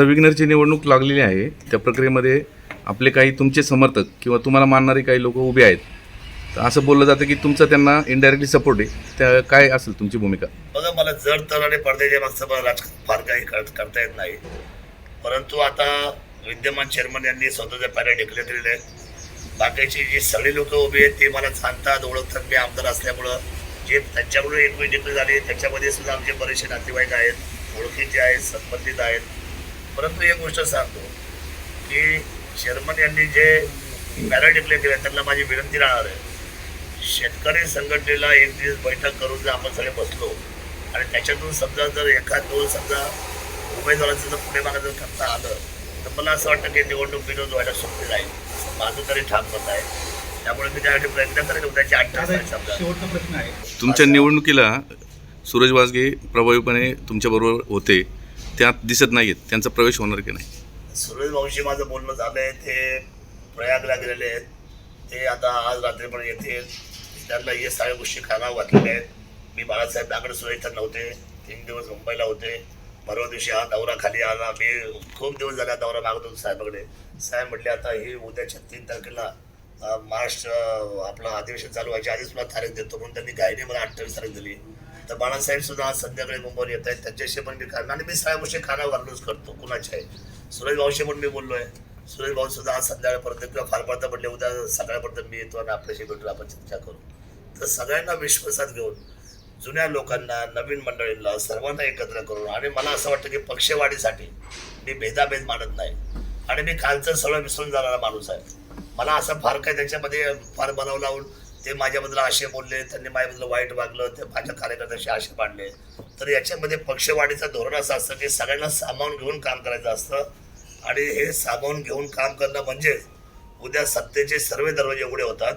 आता विग्नरची निवडणूक लागलेली आहे. त्या प्रक्रियेमध्ये आपले काही तुमचे समर्थक किंवा तुम्हाला मानणारे काही लोक उभे आहेत. तर असं बोललं जातं की तुमचा त्यांना इनडायरेक्टली सपोर्ट आहे. त्या काय असेल तुमची भूमिका? बघा मला जड तर आणि पडद्याच्या मागचं मला राजकारण फार काही कर- करता येत नाही. परंतु आता विद्यमान चेअरमन यांनी स्वतःचा पॅऱ्या ढेकले दिलेले आहेत. बाकीची जी सगळी लोक उभी आहेत ते मला सांगतात ओळखतात. मी आमदार असल्यामुळं जे त्यांच्याकडून एक वेळ डिक्लेअर झाली त्याच्यामध्ये सुद्धा आमचे बरेचसे नातेवाईक आहेत ओळखीचे आहेत संबंधित आहेत. परंतु एक गोष्ट सांगतो की चेअरमन यांनी जे पॅरा डिक्लेअर केले त्यांना माझी विनंती राहणार आहे. शेतकरी संघटनेला एक दिवस बैठक करून जर आपण सगळे बसलो आणि त्याच्यातून समजा जर एखाद दोन समजा उमेदवाराचं जर पुढे मागे जर करता आलं तर मला असं वाटतं की निवडणूक विरोध व्हायला सोपी जाईल. माझं तरी ठाम मत आहे. त्यामुळे मी त्यासाठी प्रयत्न करेन. उद्याची अठ्ठावीस प्रश्न आहे. तुमच्या निवडणुकीला सूरज वाजगे प्रभावीपणे तुमच्याबरोबर होते. त्यात दिसत नाही आहेत त्यांचा प्रवेश होणार की नाही? सुरेश भाऊशी माझं बोलणं झालंय ते प्रयागला गेलेले आहेत. ते आता आज रात्रीपर्यंत येतील. त्यांना हे सगळ्या गोष्टी खाना घातलेल्या आहेत. मी बाळासाहेब बागडे नव्हते. तीन दिवस मुंबईला होते. परवा दिवशी हा दौरा खाली आला. मी खूप दिवस झाला दौरा मागत होतो साहेबाकडे. साहेब म्हटले आता हे उद्याच्या तीन तारखेला महाराष्ट्र आपलं अधिवेशन चालू व्हायच्या आधीच मला तारीख देतो. म्हणून त्यांनी गायने मला अठ्ठावीस तारीख दिली. तर बाळासाहेब सुद्धा आज संध्याकाळी मुंबईवर येत आहेत. त्यांच्याशी पण मी खाणार आणि मी सगळ्या वर्षी खाना घालूनच करतो कुणाच्या आहे? सुरेश भाऊशी पण मी बोललोय. सुरेश भाऊ सुद्धा आज संध्याकाळपर्यंत किंवा फार पडता पडले उद्या सकाळपर्यंत मी येतो आणि आपल्याशी भेटून आपण चर्चा करू. तर सगळ्यांना विश्वासात घेऊन जुन्या लोकांना नवीन मंडळींना सर्वांना एकत्र करून आणि मला असं वाटतं की पक्षवाढीसाठी मी भेदाभेद मानत नाही. आणि मी कालचं सगळं विसरून जाणारा माणूस आहे. मला असं फार काय त्याच्यामध्ये फार बनाव लावून ते माझ्याबद्दल आशे बोलले त्यांनी माझ्याबद्दल वाईट वागलं ते माझ्या कार्यकर्त्याशी आशे पाडले तर याच्यामध्ये पक्षवाढीचं धोरण असं असतं की सगळ्यांना सामावून घेऊन काम करायचं असतं. आणि हे सामावून घेऊन काम करणं म्हणजेच उद्या सत्तेचे सर्व दरवाजे उघडे होतात.